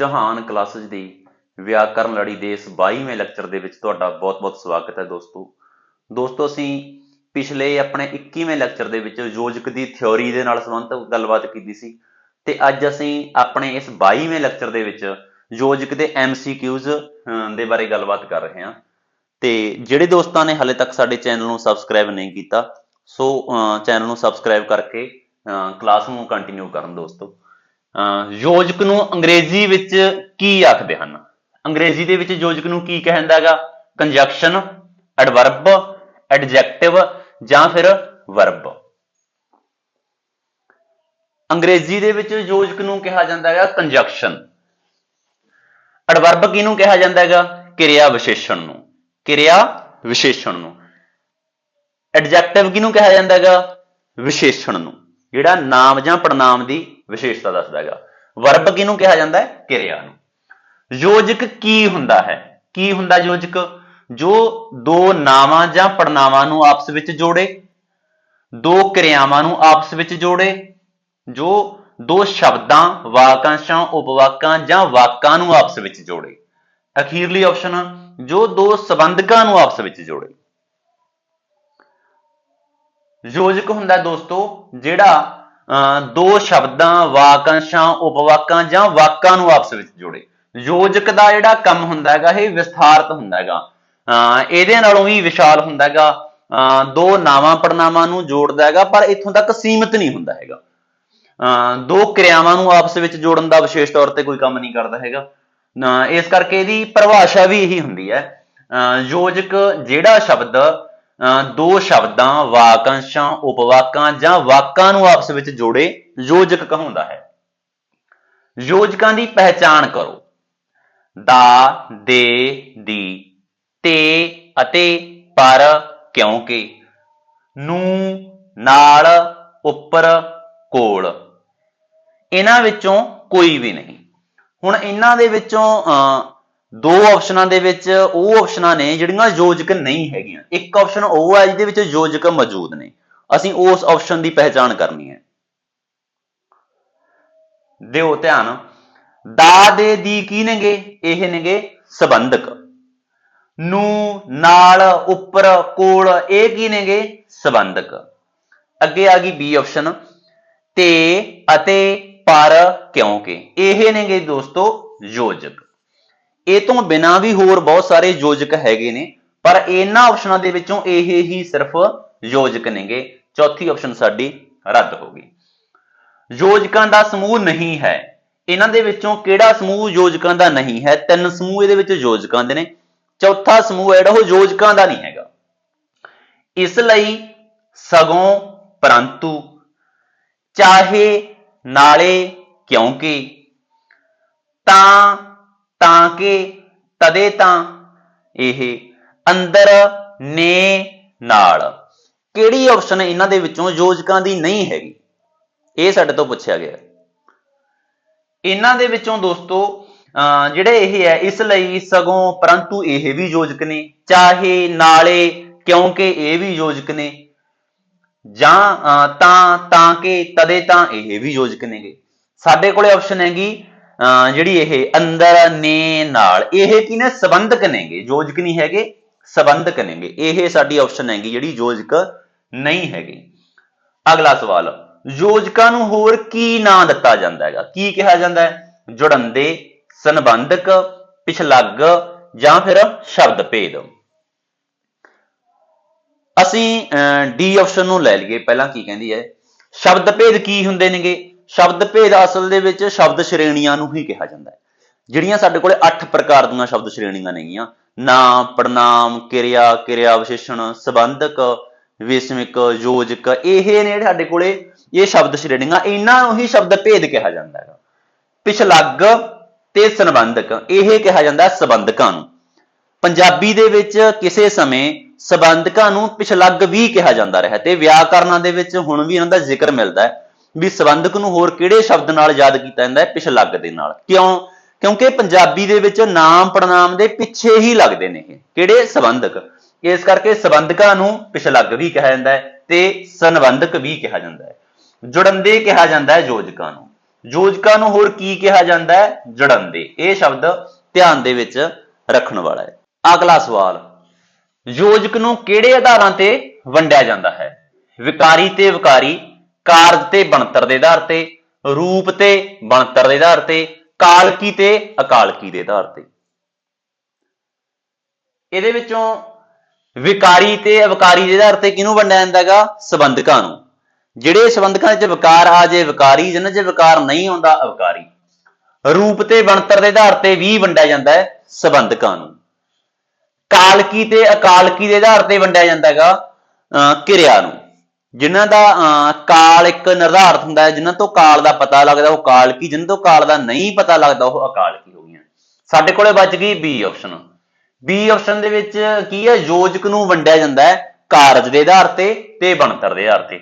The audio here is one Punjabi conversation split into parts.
ਚੌਹਾਨ ਕਲਾਸਿਸ ਦੀ ਵਿਆਕਰਨ ਲੜੀ ਦੇ ਇਸ 22ਵੇਂ ਲੈਕਚਰ ਦੇ ਵਿੱਚ ਤੁਹਾਡਾ ਬਹੁਤ-ਬਹੁਤ ਸਵਾਗਤ ਹੈ ਦੋਸਤੋ। ਦੋਸਤੋ ਅਸੀਂ ਪਿਛਲੇ ਆਪਣੇ 21ਵੇਂ ਲੈਕਚਰ ਦੇ ਵਿੱਚ ਯੋਜਕ ਦੀ ਥਿਉਰੀ ਦੇ ਨਾਲ ਸੰਬੰਧਿਤ ਗੱਲਬਾਤ ਕੀਤੀ ਸੀ ਤੇ ਅੱਜ ਅਸੀਂ ਆਪਣੇ ਇਸ 22ਵੇਂ ਲੈਕਚਰ ਦੇ ਵਿੱਚ ਯੋਜਕ ਦੇ MCQs ਅਹ, ਦੇ ਬਾਰੇ ਗੱਲਬਾਤ ਕਰ ਰਹੇ ਹਾਂ। ਤੇ ਜਿਹੜੇ ਦੋਸਤਾਂ ਨੇ ਹਾਲੇ ਤੱਕ ਸਾਡੇ ਚੈਨਲ ਨੂੰ ਸਬਸਕ੍ਰਾਈਬ ਨਹੀਂ ਕੀਤਾ ਸੋ ਚੈਨਲ ਨੂੰ ਸਬਸਕ੍ਰਾਈਬ ਕਰਕੇ ਕਲਾਸ ਨੂੰ ਕੰਟੀਨਿਊ ਕਰਨ ਦੋਸਤੋ। ਯੋਜਕ ਨੂੰ ਅੰਗਰੇਜ਼ੀ ਵਿੱਚ ਕੀ ਆਖਦੇ ਹਨ? ਅੰਗਰੇਜ਼ੀ ਦੇ ਵਿੱਚ ਯੋਜਕ ਨੂੰ ਕੀ ਕਹਿੰਦਾ ਹੈਗਾ? ਕੰਜੰਕਸ਼ਨ ਐਡਵਰਬ ਐਡਜੈਕਟਿਵ ਜਾਂ ਫਿਰ ਵਰਬ ਅੰਗਰੇਜ਼ੀ ਦੇ ਵਿੱਚ ਯੋਜਕ ਨੂੰ ਕਿਹਾ ਜਾਂਦਾ ਹੈਗਾ ਕੰਜੰਕਸ਼ਨ ਐਡਵਰਬ ਕਿਹਨੂੰ ਕਿਹਾ ਜਾਂਦਾ ਹੈਗਾ? ਕਿਰਿਆ ਵਿਸ਼ੇਸ਼ਣ ਨੂੰ, ਕਿਰਿਆ ਵਿਸ਼ੇਸ਼ਣ ਨੂੰ. ਐਡਜੈਕਟਿਵ ਕਿਹਨੂੰ ਕਿਹਾ ਜਾਂਦਾ ਹੈਗਾ? ਵਿਸ਼ੇਸ਼ਣ ਨੂੰ. ਜਿਹੜਾ ਨਾਮ ਜਾਂ ਪੜਨਾਮ ਦੀ ਵਿਸ਼ੇਸ਼ਤਾ ਦੱਸਦਾ ਹੈਗਾ। ਵਰਬ ਕਿਹਨੂੰ ਕਿਹਾ ਜਾਂਦਾ ਹੈ? ਕਿਰਿਆ ਨੂੰ। ਯੋਜਕ ਕੀ ਹੁੰਦਾ ਹੈ? ਕੀ ਹੁੰਦਾ ਯੋਜਕ? ਜੋ ਦੋ ਨਾਵਾਂ ਜਾਂ ਪੜਨਾਵਾਂ ਨੂੰ ਆਪਸ ਵਿੱਚ ਜੋੜੇ, ਦੋ ਕਿਰਿਆਵਾਂ ਨੂੰ ਆਪਸ ਵਿੱਚ ਜੋੜੇ, ਜੋ ਦੋ ਸ਼ਬਦਾਂ, ਵਾਕਾਂਸ਼ਾਂ, ਉਪਵਾਕਾਂ ਜਾਂ ਵਾਕਾਂ ਨੂੰ ਆਪਸ ਵਿੱਚ ਜੋੜੇ। ਅਖੀਰਲੀ ਆਪਸ਼ਨ ਜੋ ਦੋ ਸੰਬੰਧਕਾਂ ਨੂੰ ਆਪਸ ਵਿੱਚ ਜੋੜੇ। ਯੋਜਕ ਹੁੰਦਾ ਦੋਸਤੋ ਜਿਹੜਾ ਅਹ, ਦੋ ਸ਼ਬਦਾਂ ਵਾਕਾਂਸ਼ਾਂ ਉਪਵਾਕਾਂ ਜਾਂ ਵਾਕਾਂ ਨੂੰ ਆਪਸ ਵਿੱਚ ਜੋੜੇ। ਯੋਜਕ ਦਾ ਜਿਹੜਾ ਕੰਮ ਹੁੰਦਾ ਹੈਗਾ ਇਹ ਵਿਸਥਾਰਤ ਹੁੰਦਾ ਹੈਗਾ। ਅਹ, ਇਹਦੇ ਨਾਲੋਂ ਵੀ ਵਿਸ਼ਾਲ ਹੁੰਦਾ ਹੈਗਾ। ਅਹ, ਦੋ ਨਾਵਾਂ ਪੜਨਾਵਾਂ ਨੂੰ ਜੋੜਦਾ ਹੈਗਾ ਪਰ ਇੱਥੋਂ ਤੱਕ ਸੀਮਿਤ ਨਹੀਂ ਹੁੰਦਾ ਹੈਗਾ। ਅਹ, ਦੋ ਕਿਰਿਆਵਾਂ ਨੂੰ ਆਪਸ ਵਿੱਚ ਜੋੜਨ ਦਾ ਵਿਸ਼ੇਸ਼ ਤੌਰ ਤੇ ਕੋਈ ਕੰਮ ਨਹੀਂ ਕਰਦਾ ਹੈਗਾ। ਅਹ, ਇਸ ਕਰਕੇ ਇਹਦੀ ਪਰਿਭਾਸ਼ਾ ਵੀ ਇਹੀ ਹੁੰਦੀ ਹੈ। ਅਹ, ਯੋਜਕ ਜਿਹੜਾ ਸ਼ਬਦ ਦੋ ਸ਼ਬਦਾਂ ਵਾਕਾਂਸ਼ਾਂ ਉਪਵਾਕਾਂ ਜਾਂ ਵਾਕਾਂ ਨੂੰ ਆਪਸ ਵਿੱਚ ਜੋੜੇ ਯੋਜਕ ਕਹਾਉਂਦਾ ਹੈ। ਯੋਜਕਾਂ ਦੀ ਪਹਿਚਾਣ ਕਰੋ। ਦਾ ਦੇ ਦੀ ਤੇ ਅਤੇ ਪਰ ਕਿਉਂਕਿ। ਨੂੰ ਨਾਲ ਉੱਪਰ ਕੋਲ। ਇਹਨਾਂ ਵਿੱਚੋਂ ਕੋਈ ਵੀ ਨਹੀਂ। ਹੁਣ ਇਹਨਾਂ ਦੇ ਵਿੱਚੋਂ ਅਹ, ਦੋ ਆਪਸ਼ਨਾਂ ਦੇ ਵਿੱਚ ਉਹ ਆਪਸ਼ਨਾਂ ਨੇ ਜਿਹੜੀਆਂ ਯੋਜਕ ਨਹੀਂ ਹੈਗੀਆਂ। ਇੱਕ ਆਪਸ਼ਨ ਉਹ ਹੈ ਜਿਹਦੇ ਵਿੱਚ ਯੋਜਕ ਮੌਜੂਦ ਨੇ। ਅਸੀਂ ਉਸ ਆਪਸ਼ਨ ਦੀ ਪਹਿਚਾਣ ਕਰਨੀ ਹੈ। ਦਿਓ ਧਿਆਨ। ਦਾ ਦੇ ਦੀ ਕੀ ਨੇਗੇ? ਇਹ ਨੇਗੇ ਸੰਬੰਧਕ। ਨੂੰ, ਨਾਲ, ਉੱਪਰ, ਕੋਲ, ਇਹ ਕੀ ਨੇਗੇ? ਸੰਬੰਧਕ। ਅੱਗੇ ਆ ਗਈ ਬੀ ਆਪਸ਼ਨ ਤੇ ਅਤੇ ਪਰ ਕਿਉਂਕਿ। ਇਹ ਨੇਗੇ ਦੋਸਤੋ ਯੋਜਕ। ਇਹ ਤੋਂ ਬਿਨਾ ਵੀ ਹੋਰ ਬਹੁਤ ਸਾਰੇ ਯੋਜਕ ਹੈਗੇ ਨੇ, ਪਰ ਇਹਨਾਂ ਆਪਸ਼ਨਾਂ ਦੇ ਵਿੱਚੋਂ ਇਹ ਹੀ ਸਿਰਫ ਯੋਜਕ ਨੇਗੇ। ਚੌਥੀ ਆਪਸ਼ਨ ਸਾਡੀ ਰੱਦ ਹੋ ਗਈ। ਯੋਜਕਾਂ ਦਾ ਸਮੂਹ ਨਹੀਂ ਹੈ। ਇਹਨਾਂ ਦੇ ਵਿੱਚੋਂ ਕਿਹੜਾ ਸਮੂਹ ਯੋਜਕਾਂ ਦਾ ਨਹੀਂ ਹੈ? ਤਿੰਨ ਸਮੂਹ ਇਹਦੇ ਵਿੱਚ ਯੋਜਕਾਂ ਦੇ ਨੇ। ਚੌਥਾ ਸਮੂਹ ਹੈ ਜਿਹੜਾ, ਉਹ ਯੋਜਕਾਂ ਦਾ ਨਹੀਂ ਹੈਗਾ। ਇਸ ਲਈ ਸਗੋਂ ਪਰੰਤੂ ਚਾਹੇ ਨਾਲੇ ਕਿਉਂਕਿ ਤਾਂ ਤਾਂ ਕਿ ਤਦੇ ਤਾਂ ਇਹ ਅੰਦਰ ਨੇ ਨਾਲ। ਕਿਹੜੀ ਆਪਸ਼ਨ ਇਹਨਾਂ ਦੇ ਵਿੱਚੋਂ ਯੋਜਕਾਂ ਦੀ ਨਹੀਂ ਹੈਗੀ? ਇਹ ਸਾਡੇ ਤੋਂ ਪੁੱਛਿਆ ਗਿਆ। ਇਹਨਾਂ ਦੇ ਵਿੱਚੋਂ ਦੋਸਤੋ ਅਹ ਜਿਹੜੇ ਇਹ ਹੈ ਇਸ ਲਈ ਸਗੋਂ ਪਰੰਤੂ ਇਹ ਵੀ ਯੋਜਕ ਨੇ ਚਾਹੇ ਨਾਲੇ ਕਿਉਂਕਿ ਇਹ ਵੀ ਯੋਜਕ ਨੇ ਜਾਂ ਅਹ, ਤਾਂ ਤਾਂ ਕਿ ਤਦੇ ਤਾਂ ਇਹ ਵੀ ਯੋਜਕ ਨੇਗੇ। ਸਾਡੇ ਕੋਲੇ ਆਪਸ਼ਨ ਹੈਗੀ ਜਿਹੜੀ ਇਹ ਅੰਦਰ ਨੇ ਨਾਲ, ਇਹ ਕੀ ਨੇ ਸੰਬੰਧਕ ਨੇਗੇ, ਯੋਜਕ ਨਹੀਂ ਹੈਗੇ, ਸੰਬੰਧਕ ਨੇਗੇ। ਇਹ ਸਾਡੀ ਆਪਸ਼ਨ ਹੈਗੀ ਜਿਹੜੀ ਯੋਜਕ ਨਹੀਂ ਹੈਗੀ। ਅਗਲਾ ਸਵਾਲ, ਯੋਜਕਾਂ ਨੂੰ ਹੋਰ ਕੀ ਨਾਂ ਦਿੱਤਾ ਜਾਂਦਾ ਹੈਗਾ? ਕੀ ਕਿਹਾ ਜਾਂਦਾ ਹੈ? ਜੁੜੰਦੇ, ਸੰਬੰਧਕ, ਪਿਛਲੱਗ ਜਾਂ ਫਿਰ ਸ਼ਬਦ ਭੇਦ ਅਸੀਂ ਡੀ ਆਪਸ਼ਨ ਨੂੰ ਲੈ ਲਈਏ। ਪਹਿਲਾਂ ਕੀ ਕਹਿੰਦੀ ਹੈ? ਸ਼ਬਦ ਭੇਦ ਕੀ ਹੁੰਦੇ ਨੇਗੇ? ਸ਼ਬਦ ਭੇਦ ਅਸਲ ਦੇ ਵਿੱਚ ਸ਼ਬਦ ਸ਼੍ਰੇਣੀਆਂ ਨੂੰ ਹੀ ਕਿਹਾ ਜਾਂਦਾ ਹੈ। ਜਿਹੜੀਆਂ ਸਾਡੇ ਕੋਲੇ 8 ਪ੍ਰਕਾਰ ਦੀਆਂ ਸ਼ਬਦ ਸ਼੍ਰੇਣੀਆਂ ਨੇਗੀਆਂ। ਨਾਮ, ਪ੍ਰਣਾਮ, ਕਿਰਿਆ ਕਿਰਿਆ ਵਿਸ਼ੇਸ਼ਣ, ਸੰਬੰਧਕ, ਵਿਸਮਿਕ, ਯੋਜਕ, ਇਹ ਨੇ ਸਾਡੇ ਕੋਲੇ ਇਹ ਸ਼ਬਦ ਸ਼੍ਰੇਣੀਆਂ, ਇਹਨਾਂ ਨੂੰ ਹੀ ਸ਼ਬਦ ਭੇਦ ਕਿਹਾ ਜਾਂਦਾ ਹੈਗਾ। ਪਿਛਲੱਗ ਤੇ ਸੰਬੰਧਕ, ਇਹ ਕਿਹਾ ਜਾਂਦਾ ਸੰਬੰਧਕਾਂ ਨੂੰ। ਪੰਜਾਬੀ ਦੇ ਵਿੱਚ ਕਿਸੇ ਸਮੇਂ ਸੰਬੰਧਕਾਂ ਨੂੰ ਪਿਛਲੱਗ ਵੀ ਕਿਹਾ ਜਾਂਦਾ ਰਿਹਾ ਤੇ ਵਿਆਕਰਨਾਂ ਦੇ ਵਿੱਚ ਹੁਣ ਵੀ ਇਹਨਾਂ ਦਾ ਜ਼ਿਕਰ ਮਿਲਦਾ ਹੈ। ਵੀ ਸੰਬੰਧਕ ਨੂੰ ਹੋਰ ਕਿਹੜੇ ਸ਼ਬਦ ਨਾਲ ਯਾਦ ਕੀਤਾ ਜਾਂਦਾ ਹੈ ਪਿਛਲੱਗ ਦੇ ਨਾਲ? ਕਿਉਂ? ਕਿਉਂਕਿ ਪੰਜਾਬੀ ਦੇ ਵਿੱਚ ਨਾਮ ਪੜਨਾਮ ਦੇ ਪਿੱਛੇ ਹੀ ਲੱਗਦੇ ਨੇ ਇਹ। ਕਿਹੜੇ? ਸੰਬੰਧਕ। ਇਸ ਕਰਕੇ ਸੰਬੰਧਕਾਂ ਨੂੰ ਪਿਛਲੱਗ ਵੀ ਕਿਹਾ ਜਾਂਦਾ ਹੈ ਤੇ ਸੰਬੰਧਕ ਵੀ ਕਿਹਾ ਜਾਂਦਾ ਹੈ। ਜੁੜੰਦੇ ਕਿਹਾ ਜਾਂਦਾ ਹੈ ਯੋਜਕਾਂ ਨੂੰ। ਯੋਜਕਾਂ ਨੂੰ ਹੋਰ ਕੀ ਕਿਹਾ ਜਾਂਦਾ ਹੈ? ਜੁੜੰਦੇ। ਇਹ ਸ਼ਬਦ ਧਿਆਨ ਦੇ ਵਿੱਚ ਰੱਖਣ ਵਾਲਾ ਹੈ। ਅਗਲਾ ਸਵਾਲ। ਯੋਜਕ ਨੂੰ ਕਿਹੜੇ ਆਧਾਰਾਂ ਤੇ ਵੰਡਿਆ ਜਾਂਦਾ ਹੈ? ਵਿਕਾਰੀ ਤੇ ਵਿਕਾਰੀ ਕਾਰਜ ਤੇ ਬਣਤਰ ਦੇ ਆਧਾਰ ਤੇ, ਰੂਪ ਤੇ ਬਣਤਰ ਦੇ ਆਧਾਰ ਤੇ, ਕਾਲਕੀ ਤੇ ਅਕਾਲਕੀ ਦੇ ਆਧਾਰ ਤੇ। ਇਹਦੇ ਵਿੱਚੋਂ ਵਿਕਾਰੀ ਤੇ ਅਵਕਾਰੀ ਦੇ ਆਧਾਰ ਤੇ ਕਿਹਨੂੰ ਵੰਡਿਆ ਜਾਂਦਾ ਹੈਗਾ? ਸੰਬੰਧਕਾਂ ਨੂੰ। ਜਿਹੜੇ ਸੰਬੰਧਕਾਂ 'ਚ ਵਿਕਾਰ ਆ, ਜੇ ਵਿਕਾਰੀ, ਜਿਹਨਾਂ 'ਚ ਵਿਕਾਰ ਨਹੀਂ ਆਉਂਦਾ, ਅਵਕਾਰੀ। ਰੂਪ ਤੇ ਬਣਤਰ ਦੇ ਆਧਾਰ ਤੇ ਵੀ ਵੰਡਿਆ ਜਾਂਦਾ ਹੈ ਸੰਬੰਧਕਾਂ ਨੂੰ। ਕਾਲਕੀ ਤੇ ਅਕਾਲਕੀ ਦੇ ਆਧਾਰ ਤੇ ਵੰਡਿਆ ਜਾਂਦਾ ਹੈਗਾ, ਅਹ ਕਿਰਿਆ ਨੂੰ। ਜਿਨ੍ਹਾਂ ਦਾ, ਅਹ, ਕਾਲ ਇੱਕ ਨਿਰਧਾਰਤ ਹੁੰਦਾ ਹੈ, ਜਿਨ੍ਹਾਂ ਤੋਂ ਕਾਲ ਦਾ ਪਤਾ ਲੱਗਦਾ, ਉਹ ਕਾਲ ਕੀ, ਜਿਨ੍ਹਾਂ ਤੋਂ ਕਾਲ ਦਾ ਨਹੀਂ ਪਤਾ ਲੱਗਦਾ, ਉਹ ਅਕਾਲ ਕੀ ਹੋ ਗਈਆਂ। ਸਾਡੇ ਕੋਲੇ ਬਚ ਗਈ ਬੀ ਆਪਸ਼ਨ ਬੀ ਆਪਸ਼ਨ ਦੇ ਵਿੱਚ ਕੀ ਹੈ? ਯੋਜਕ ਨੂੰ ਵੰਡਿਆ ਜਾਂਦਾ ਹੈ, ਕਾਰਜ ਦੇ ਆਧਾਰ ਤੇ ਤੇ ਬਣਤਰ ਦੇ ਆਧਾਰ ਤੇ।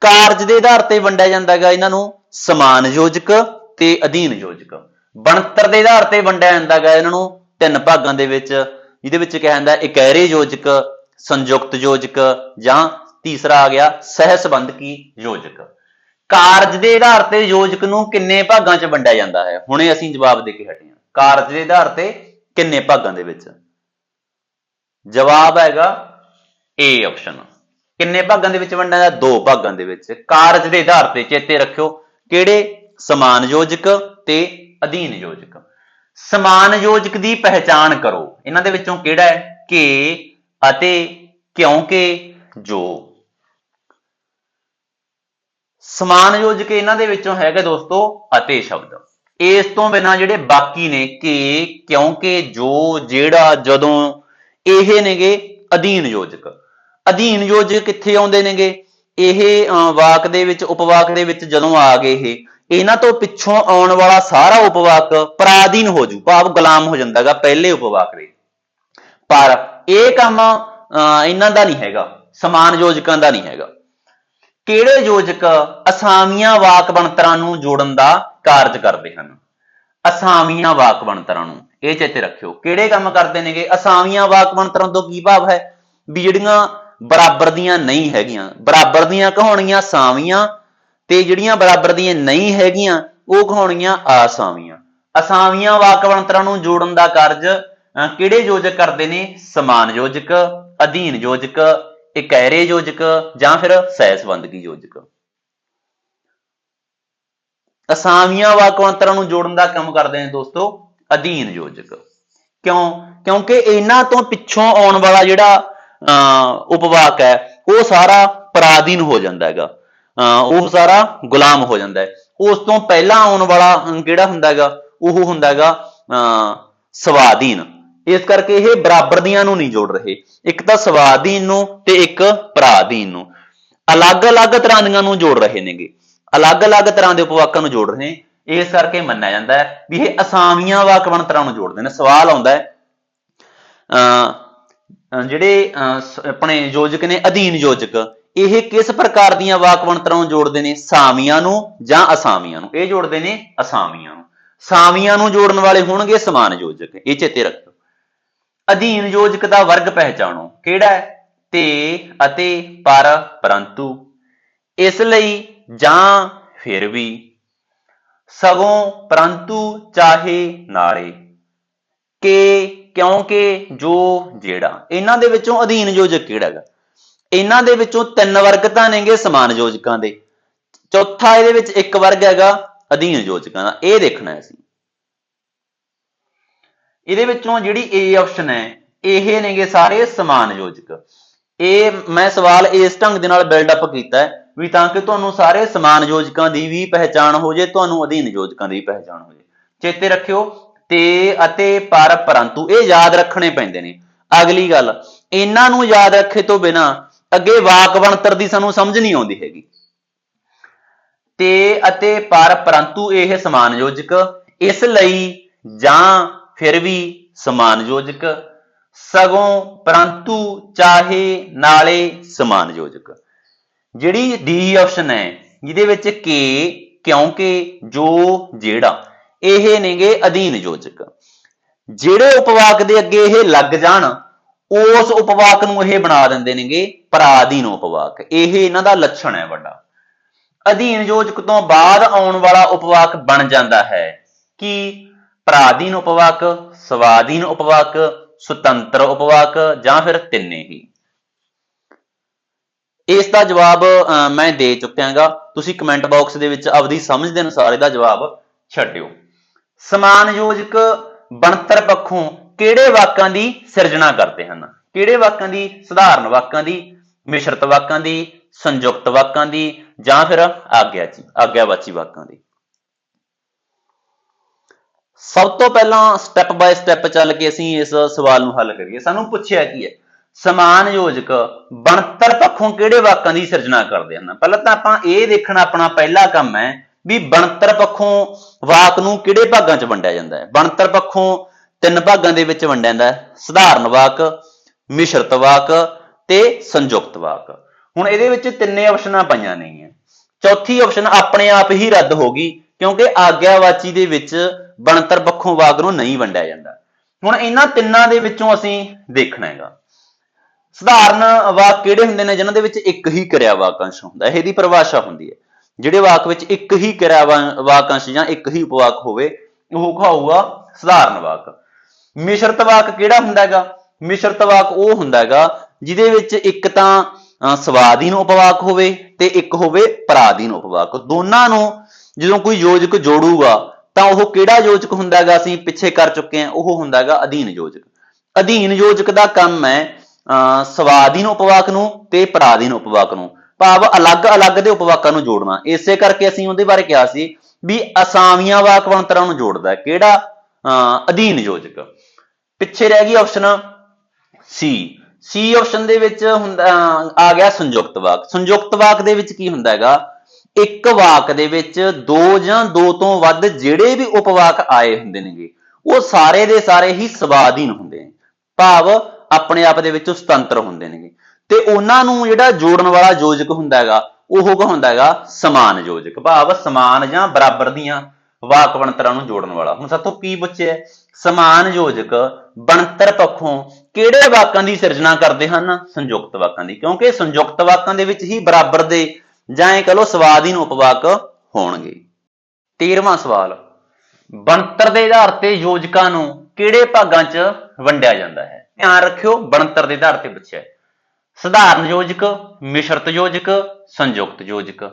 ਕਾਰਜ ਦੇ ਆਧਾਰ ਤੇ ਵੰਡਿਆ ਜਾਂਦਾ ਹੈਗਾ ਇਹਨਾਂ ਨੂੰ ਸਮਾਨ ਯੋਜਕ ਤੇ ਅਧੀਨ ਯੋਜਕ। ਬਣਤਰ ਦੇ ਆਧਾਰ ਤੇ ਵੰਡਿਆ ਜਾਂਦਾ ਹੈਗਾ ਇਹਨਾਂ ਨੂੰ ਤਿੰਨ ਭਾਗਾਂ ਦੇ ਵਿੱਚ, ਜਿਹਦੇ ਵਿੱਚ ਕਿਹਾ ਜਾਂਦਾ ਇਕਹਿਰੇ ਯੋਜਕ, ਸੰਯੁਕਤ ਯੋਜਕ ਜਾਂ ਤੀਸਰਾ ਆ ਗਿਆ ਸਹਿ ਸੰਬੰਧਕੀ ਯੋਜਕ। ਕਾਰਜ ਦੇ ਆਧਾਰ ਤੇ ਯੋਜਕ ਨੂੰ ਕਿੰਨੇ ਭਾਗਾਂ 'ਚ ਵੰਡਿਆ ਜਾਂਦਾ ਹੈ? ਹੁਣੇ ਅਸੀਂ ਜਵਾਬ ਦੇ ਕੇ ਹਟੇ ਹਾਂ। ਕਾਰਜ ਦੇ ਆਧਾਰ ਤੇ ਕਿੰਨੇ ਭਾਗਾਂ ਦੇ ਵਿੱਚ? ਜਵਾਬ ਹੈਗਾ ਏ ਆਪਸ਼ਨ ਕਿੰਨੇ ਭਾਗਾਂ ਦੇ ਵਿੱਚ ਵੰਡਿਆ ਜਾਂਦਾ? ਦੋ ਭਾਗਾਂ ਦੇ ਵਿੱਚ। ਕਾਰਜ ਦੇ ਆਧਾਰ ਤੇ ਚੇਤੇ ਰੱਖਿਓ ਕਿਹੜੇ? ਸਮਾਨ ਯੋਜਕ ਤੇ ਅਧੀਨ ਯੋਜਕ। ਸਮਾਨ ਯੋਜਕ ਦੀ ਪਹਿਚਾਣ ਕਰੋ। ਇਹਨਾਂ ਦੇ ਵਿੱਚੋਂ ਕਿਹੜਾ ਹੈ? ਕਿ ਅਤੇ ਕਿਉਂਕਿ ਜੋ। ਸਮਾਨ ਯੋਜਕ ਇਹਨਾਂ ਦੇ ਵਿੱਚੋਂ ਹੈਗਾ ਦੋਸਤੋ ਅਤੇ ਸ਼ਬਦ। ਇਸ ਤੋਂ ਬਿਨਾ ਜਿਹੜੇ ਬਾਕੀ ਨੇ ਕਿ ਕਿਉਂਕਿ ਜੋ ਜਿਹੜਾ ਜਦੋਂ ਇਹ ਨੇਗੇ ਅਧੀਨ ਯੋਜਕ ਅਧੀਨ ਯੋਜਕ ਕਿੱਥੇ ਆਉਂਦੇ ਨੇਗੇ? ਇਹ ਵਾਕ ਦੇ ਵਿੱਚ ਉਪਵਾਕ ਦੇ ਵਿੱਚ ਜਦੋਂ ਆ ਗਏ ਇਹ ਇਹਨਾਂ ਤੋਂ ਪਿੱਛੋਂ ਆਉਣ ਵਾਲਾ ਸਾਰਾ ਉਪਵਾਕ ਪਰਾਧੀਨ ਹੋ ਜੂ ਭਾਵ ਗੁਲਾਮ ਹੋ ਜਾਂਦਾਗਾ ਪਹਿਲੇ ਉਪਵਾਕ ਦੇ। ਪਰ ਇਹ ਕੰਮ ਅਹ, ਇਹਨਾਂ ਦਾ ਨਹੀਂ ਹੈਗਾ ਸਮਾਨ ਯੋਜਕਾਂ ਦਾ ਨਹੀਂ ਹੈਗਾ। ਕਿਹੜੇ ਯੋਜਕ ਅਸਾਮੀਆਂ ਵਾਕ ਬਣਤਰਾਂ ਨੂੰ ਜੋੜਨ ਦਾ ਕਾਰਜ ਕਰਦੇ ਹਨ? ਅਸਾਮੀਆਂ ਵਾਕ ਬਣਤਰਾਂ ਨੂੰ ਇਹ ਚੇਤੇ ਰੱਖਿਓ। ਕਿਹੜੇ ਕੰਮ ਕਰਦੇ ਨੇਗੇ? ਅਸਾਮੀਆਂ ਵਾਕ ਬਣਤਰਾਂ ਤੋਂ ਕੀ ਭਾਵ ਹੈ? ਵੀ ਜਿਹੜੀਆਂ ਬਰਾਬਰ ਦੀਆਂ ਨਹੀਂ ਹੈਗੀਆਂ। ਬਰਾਬਰ ਦੀਆਂ ਕਹਾਉਣੀਆਂ ਸਾਮੀਆਂ ਤੇ ਜਿਹੜੀਆਂ ਬਰਾਬਰ ਦੀਆਂ ਨਹੀਂ ਹੈਗੀਆਂ ਉਹ ਕਹਾਣੀਆਂ ਆਸਾਮੀਆਂ ਅਸਾਮੀਆਂ ਵਾਕ ਬਣਤਰਾਂ ਨੂੰ ਜੋੜਨ ਦਾ ਕਾਰਜ ਅਹ, ਕਿਹੜੇ ਯੋਜਕ ਕਰਦੇ ਨੇ? ਸਮਾਨ ਯੋਜਕ ਅਧੀਨ ਯੋਜਕ ਇਕਹਿਰੇ ਯੋਜਕ ਜਾਂ ਫਿਰ ਸੈਸਬੰਦਗੀ ਯੋਜਕ। ਅਸਾਮੀਆਂ ਵਾਕ ਨੂੰ ਜੋੜਨ ਦਾ ਕੰਮ ਕਰਦੇ ਨੇ ਦੋਸਤੋ ਅਧੀਨ ਯੋਜਕ। ਕਿਉਂ? ਕਿਉਂਕਿ ਇਹਨਾਂ ਤੋਂ ਪਿੱਛੋਂ ਆਉਣ ਵਾਲਾ ਜਿਹੜਾ ਅਹ, ਉਪਵਾਕ ਹੈ ਉਹ ਸਾਰਾ ਪਰਾਧੀਨ ਹੋ ਜਾਂਦਾ ਹੈਗਾ। ਅਹ, ਉਹ ਸਾਰਾ ਗੁਲਾਮ ਹੋ ਜਾਂਦਾ ਹੈ। ਉਸ ਤੋਂ ਪਹਿਲਾਂ ਆਉਣ ਵਾਲਾ ਅਮ, ਕਿਹੜਾ ਹੁੰਦਾ ਹੈਗਾ ਉਹ ਹੁੰਦਾ ਹੈਗਾ ਅਹ, ਸਵਾਧੀਨ। ਇਸ ਕਰਕੇ ਇਹ ਬਰਾਬਰ ਦੀਆਂ ਨੂੰ ਨਹੀਂ ਜੋੜ ਰਹੇ। ਇੱਕ ਤਾਂ ਸਵਾਧੀਨ ਨੂੰ ਤੇ ਇੱਕ ਪਰਾਧੀਨ ਨੂੰ। ਅਲੱਗ-ਅਲੱਗ ਤਰ੍ਹਾਂ ਦੀਆਂ ਨੂੰ ਜੋੜ ਰਹੇ ਨੇਗੇ। ਅਲੱਗ-ਅਲੱਗ ਤਰ੍ਹਾਂ ਦੇ ਉਪਵਾਕਾਂ ਨੂੰ ਜੋੜ ਰਹੇ ਨੇ। ਇਸ ਕਰਕੇ ਮੰਨਿਆ ਜਾਂਦਾ ਹੈ ਵੀ ਇਹ ਅਸਾਮੀਆਂ ਵਾਕ ਬਣਤਰਾਂ ਨੂੰ ਜੋੜਦੇ ਨੇ। ਸਵਾਲ ਆਉਂਦਾ ਹੈ, ਅਹ ਜਿਹੜੇ, ਅਹ ਆਪਣੇ ਯੋਜਕ ਨੇ, ਅਧੀਨ ਯੋਜਕ, ਇਹ ਕਿਸ ਪ੍ਰਕਾਰ ਦੀਆਂ ਵਾਕ ਬਣਤਰਾਂ ਨੂੰ ਜੋੜਦੇ ਨੇ? ਸਾਮੀਆਂ ਨੂੰ ਜਾਂ ਅਸਾਮੀਆਂ ਨੂੰ? ਇਹ ਜੋੜਦੇ ਨੇ ਅਸਾਮੀਆਂ ਨੂੰ। ਸਾਮੀਆਂ ਨੂੰ ਜੋੜਨ ਵਾਲੇ ਹੋਣਗੇ ਸਮਾਨ ਯੋਜਕ। ਇਹ ਚੇਤੇ ਰੱਖਿਓ ਅਧੀਨ ਯੋਜਕ ਦਾ ਵਰਗ ਪਹਿਚਾਣੋ, ਕਿਹੜਾ ਹੈ? ਤੇ ਅਤੇ ਪਰ ਪਰੰਤੂ, ਇਸ ਲਈ ਜਾਂ ਫਿਰ ਵੀ, ਸਗੋਂ ਪਰੰਤੂ ਚਾਹੇ ਨਾਲੇ ਕਿ ਕਿਉਂਕਿ ਜੋ ਜਿਹੜਾ, ਇਹਨਾਂ ਦੇ ਵਿੱਚੋਂ ਅਧੀਨ ਯੋਜਕ ਕਿਹੜਾ ਹੈਗਾ? ਇਹਨਾਂ ਦੇ ਵਿੱਚੋਂ ਤਿੰਨ ਵਰਗ ਤਾਂ ਨੇਗੇ ਸਮਾਨ ਯੋਜਕਾਂ ਦੇ, ਚੌਥਾ ਇਹਦੇ ਵਿੱਚ ਇੱਕ ਵਰਗ ਹੈਗਾ ਅਧੀਨ ਯੋਜਕਾਂ ਦਾ, ਇਹ ਦੇਖਣਾ ਹੈ ਅਸੀਂ। ਇਹਦੇ ਵਿੱਚੋਂ ਜਿਹੜੀ ਏ ਆਪਸ਼ਨ ਹੈ, ਇਹ ਨੇਗੇ ਸਾਰੇ ਸਮਾਨ ਯੋਜਕ। ਇਹ ਮੈਂ ਸਵਾਲ ਇਸ ਢੰਗ ਦੇ ਨਾਲ ਬਿਲਡ ਅਪ ਕੀਤਾ ਹੈ ਵੀ ਤਾਂ ਕਿ ਤੁਹਾਨੂੰ ਸਾਰੇ ਸਮਾਨ ਯੋਜਕਾਂ ਦੀ ਵੀ ਪਹਿਚਾਣ ਹੋ ਜੇ, ਤੁਹਾਨੂੰ ਅਧੀਨ ਯੋਜਕਾਂ ਦੀ ਪਹਿਚਾਣ ਹੋ ਜੇ। ਚੇਤੇ ਰੱਖਿਓ, ਤੇ ਅਤੇ ਪਰ ਪਰੰਤੂ ਇਹ ਯਾਦ ਰੱਖਣੇ ਪੈਂਦੇ ਨੇ। ਅਗਲੀ ਗੱਲ, ਇਹਨਾਂ ਨੂੰ ਯਾਦ ਰੱਖੇ ਤੋਂ ਬਿਨਾ ਅੱਗੇ ਵਾਕ ਬਣਤਰ ਦੀ ਸਾਨੂੰ ਸਮਝ ਨਹੀਂ ਆਉਂਦੀ ਹੈਗੀ। ਤੇ ਅਤੇ ਪਰ ਪਰੰਤੂ ਇਹ ਸਮਾਨ ਯੋਜਕ, ਇਸ ਲਈ ਜਾਂ ਫਿਰ ਵੀ ਸਮਾਨ ਯੋਜਕ ਸਗੋਂ ਪਰੰਤੂ ਚਾਹੇ ਨਾਲੇ ਸਮਾਨ ਯੋਜਕ ਜਿਹੜੀ ਡੀ ਆਪਸ਼ਨ ਹੈ, ਜਿਹਦੇ ਵਿੱਚ ਕੇ ਕਿਉਂਕਿ ਜੋ ਜਿਹੜਾ, ਇਹ ਨੇਗੇ ਅਧੀਨ ਯੋਜਕ। ਜਿਹੜੇ ਉਪਵਾਕ ਦੇ ਅੱਗੇ ਇਹ ਲੱਗ ਜਾਣ, ਉਸ ਉਪਵਾਕ ਨੂੰ ਇਹ ਬਣਾ ਦਿੰਦੇ ਨੇਗੇ ਪਰਾਧੀਨ ਉਪਵਾਕ। ਇਹ ਇਹਨਾਂ ਦਾ ਲੱਛਣ ਹੈ ਵੱਡਾ। ਅਧੀਨ ਯੋਜਕ ਤੋਂ ਬਾਅਦ ਆਉਣ ਵਾਲਾ ਉਪਵਾਕ ਬਣ ਜਾਂਦਾ ਹੈ ਕਿ ਪ੍ਰਾਧੀਨ ਉਪਵਾਕ ਸਵਾਧੀਨ ਉਪਵਾਕ ਸੁਤੰਤਰ ਉਪਵਾਕ ਜਾਂ ਫਿਰ ਤਿੰਨੇ ਹੀ। ਇਸ ਦਾ ਜਵਾਬ ਅਹ, ਮੈਂ ਦੇ ਚੁੱਕਿਆਗਾ। ਤੁਸੀਂ ਕਮੈਂਟ ਬਾਕਸ ਦੇ ਵਿੱਚ ਆਪਦੀ ਸਮਝ ਦੇ ਅਨੁਸਾਰ ਇਹਦਾ ਜਵਾਬ ਛੱਡਿਓ। ਸਮਾਨ ਯੋਜਕ ਬਣਤਰ ਪੱਖੋਂ ਕਿਹੜੇ ਵਾਕਾਂ ਦੀ ਸਿਰਜਣਾ ਕਰਦੇ ਹਨ? ਕਿਹੜੇ ਵਾਕਾਂ ਦੀ? ਸਧਾਰਨ ਵਾਕਾਂ ਦੀ ਮਿਸ਼ਰਤ ਵਾਕਾਂ ਦੀ ਸੰਯੁਕਤ ਵਾਕਾਂ ਦੀ ਜਾਂ ਫਿਰ ਆਗਿਆਚੀ ਆਗਿਆਵਾਚੀ ਵਾਕਾਂ ਦੀ? ਸਭ ਤੋਂ ਪਹਿਲਾਂ ਸਟੈਪ ਬਾਏ ਸਟੈਪ ਚੱਲ ਕੇ ਅਸੀਂ ਇਸ ਸਵਾਲ ਨੂੰ ਹੱਲ ਕਰੀਏ। ਸਾਨੂੰ ਪੁੱਛਿਆ ਕੀ ਹੈ? ਸਮਾਨ ਯੋਜਕ ਬਣਤਰ ਪੱਖੋਂ ਕਿਹੜੇ ਵਾਕਾਂ ਦੀ ਸਿਰਜਣਾ ਕਰਦੇ ਹਨ? ਪਹਿਲਾਂ ਤਾਂ ਆਪਾਂ ਇਹ ਦੇਖਣਾ ਆਪਣਾ ਪਹਿਲਾ ਕੰਮ ਹੈ ਵੀ ਬਣਤਰ ਪੱਖੋਂ ਵਾਕ ਨੂੰ ਕਿਹੜੇ ਭਾਗਾਂ 'ਚ ਵੰਡਿਆ ਜਾਂਦਾ ਹੈ? ਬਣਤਰ ਪੱਖੋਂ ਤਿੰਨ ਭਾਗਾਂ ਦੇ ਵਿੱਚ ਵੰਡਿਆ ਜਾਂਦਾ ਹੈ। ਸਧਾਰਨ ਵਾਕ, ਮਿਸ਼ਰਤ ਵਾਕ ਤੇ ਸੰਯੁਕਤ ਵਾਕ। ਹੁਣ ਇਹਦੇ ਵਿੱਚ ਤਿੰਨੇ ਆਪਸ਼ਨਾਂ ਪਈਆਂ ਨੇਗੀਆਂ ਚੌਥੀ ਆਪਸ਼ਨ ਆਪਣੇ ਆਪ ਹੀ ਰੱਦ ਹੋ ਗਈ। ਕਿਉਂਕਿ ਆਗਿਆਵਾਚੀ ਦੇ ਵਿੱਚ ਬਣਤਰ ਪੱਖੋਂ ਵਾਕ ਨੂੰ ਨਹੀਂ ਵੰਡਿਆ ਜਾਂਦਾ। ਹੁਣ ਇਹਨਾਂ ਤਿੰਨਾਂ ਦੇ ਵਿੱਚੋਂ ਅਸੀਂ ਦੇਖਣਾ ਹੈਗਾ। ਸਧਾਰਨ ਵਾਕ ਕਿਹੜੇ ਹੁੰਦੇ ਨੇ ਜਿਨ੍ਹਾਂ ਦੇ ਵਿੱਚ ਇੱਕ ਹੀ ਕਿਰਿਆ ਵਾਕੰਸ਼ ਹੁੰਦਾ ਇਹਦੀ ਪਰਿਭਾਸ਼ਾ ਹੁੰਦੀ ਹੈ। ਜਿਹੜੇ ਵਾਕ ਵਿੱਚ ਇੱਕ ਹੀ ਕਿਰਿਆ ਵਾ- ਵਾਕਾਂਸ਼ ਜਾਂ ਇੱਕ ਹੀ ਉਪਵਾਕ ਹੋਵੇ ਉਹ ਕਹਾਊਗਾ ਸਧਾਰਨ ਵਾਕ। ਮਿਸ਼ਰਤ ਵਾਕ ਕਿਹੜਾ ਹੁੰਦਾ ਹੈਗਾ? ਮਿਸ਼ਰਤ ਵਾਕ ਉਹ ਹੁੰਦਾ ਹੈਗਾ ਜਿਹਦੇ ਵਿੱਚ ਇੱਕ ਤਾਂ ਅਹ, ਸਵਾਧੀਨ ਉਪਵਾਕ ਹੋਵੇ ਤੇ ਇੱਕ ਹੋਵੇ ਪਰਾਧੀਨ ਉਪਵਾਕ। ਦੋਨਾਂ ਨੂੰ ਜਦੋਂ ਕੋਈ ਯੋਜਕ ਜੋੜੂਗਾ ਤਾਂ ਉਹ ਕਿਹੜਾ ਯੋਜਕ ਹੁੰਦਾ ਹੈਗਾ ਅਸੀਂ ਪਿੱਛੇ ਕਰ ਚੁੱਕੇ ਹਾਂ ਉਹ ਹੁੰਦਾ ਹੈਗਾ ਅਧੀਨ ਯੋਜਕ। ਅਧੀਨ ਯੋਜਕ ਦਾ ਕੰਮ ਹੈ ਅਹ, ਸਵਾਧੀਨ ਉਪਵਾਕ ਨੂੰ ਤੇ ਪਰਾਧੀਨ ਉਪਵਾਕ ਨੂੰ। ਭਾਵ ਅਲੱਗ-ਅਲੱਗ ਦੇ ਉਪਵਾਕਾਂ ਨੂੰ ਜੋੜਨਾ। ਇਸੇ ਕਰਕੇ ਅਸੀਂ ਉਹਦੇ ਬਾਰੇ ਕਿਹਾ ਸੀ ਵੀ ਅਸਾਮੀਆਂ ਵਾਕ ਬਣਤਰਾਂ ਨੂੰ ਜੋੜਦਾ ਹੈ। ਕਿਹੜਾ? ਅਹ, ਅਧੀਨ ਯੋਜਕ। ਪਿੱਛੇ ਰਹਿ ਗਈ ਆਪਸ਼ਨ ਸੀ ਸੀ ਆਪਸ਼ਨ ਦੇ ਵਿੱਚ ਹੁੰਦਾ ਅਹ, ਆ ਗਿਆ ਸੰਯੁਕਤ ਵਾਕ। ਸੰਯੁਕਤ ਵਾਕ ਦੇ ਵਿੱਚ ਕੀ ਹੁੰਦਾ ਹੈਗਾ ਇੱਕ ਵਾਕ ਦੇ ਵਿੱਚ ਦੋ ਜਾਂ ਦੋ ਤੋਂ ਵੱਧ ਜਿਹੜੇ ਵੀ ਉਪਵਾਕ ਆਏ ਹੁੰਦੇ ਨੇਗੇ, ਉਹ ਸਾਰੇ ਦੇ ਸਾਰੇ ਹੀ ਸਵਾਧੀਨ ਹੁੰਦੇ ਨੇ। ਭਾਵ ਆਪਣੇ ਆਪ ਦੇ ਵਿੱਚ ਸੁਤੰਤਰ ਹੁੰਦੇ ਨੇਗੇ। ਤੇ ਉਹਨਾਂ ਨੂੰ ਜਿਹੜਾ ਜੋੜਨ ਵਾਲਾ ਯੋਜਕ ਹੁੰਦਾ ਹੈਗਾ, ਉਹ ਹੁੰਦਾ ਹੈਗਾ? ਸਮਾਨ ਯੋਜਕ। ਭਾਵ ਸਮਾਨ ਜਾਂ ਬਰਾਬਰ ਦੀਆਂ ਵਾਕ ਬਣਤਰਾਂ ਨੂੰ ਜੋੜਨ ਵਾਲਾ। ਹੁਣ ਸਾਥੋਂ ਕੀ ਪੁੱਛਿਆ? ਸਮਾਨ ਯੋਜਕ ਬਣਤਰ ਪੱਖੋਂ ਕਿਹੜੇ ਵਾਕਾਂ ਦੀ ਸਿਰਜਣਾ ਕਰਦੇ ਹਨ? ਸੰਯੁਕਤ ਵਾਕਾਂ ਦੀ। ਕਿਉਂਕਿ ਸੰਯੁਕਤ ਵਾਕਾਂ ਦੇ ਵਿੱਚ ਹੀ ਬਰਾਬਰ ਦੇ ਜਾਂ ਇਹ ਕਹ ਲਓ ਸਵਾਧੀਨ ਉਪਵਾਕ ਹੋਣਗੇ। 13ਵਾਂ ਸਵਾਲ, ਬਣਤਰ ਦੇ ਆਧਾਰ ਤੇ ਯੋਜਕਾਂ ਨੂੰ ਕਿਹੜੇ ਭਾਗਾਂ 'ਚ ਵੰਡਿਆ ਜਾਂਦਾ ਹੈ? ਧਿਆਨ ਰੱਖਿਓ, ਬਣਤਰ ਦੇ ਆਧਾਰ ਤੇ ਪੁੱਛਿਆ ਸਧਾਰਨ ਯੋਜਕ, ਮਿਸ਼ਰਤ ਯੋਜਕ, ਸੰਯੁਕਤ ਯੋਜਕ,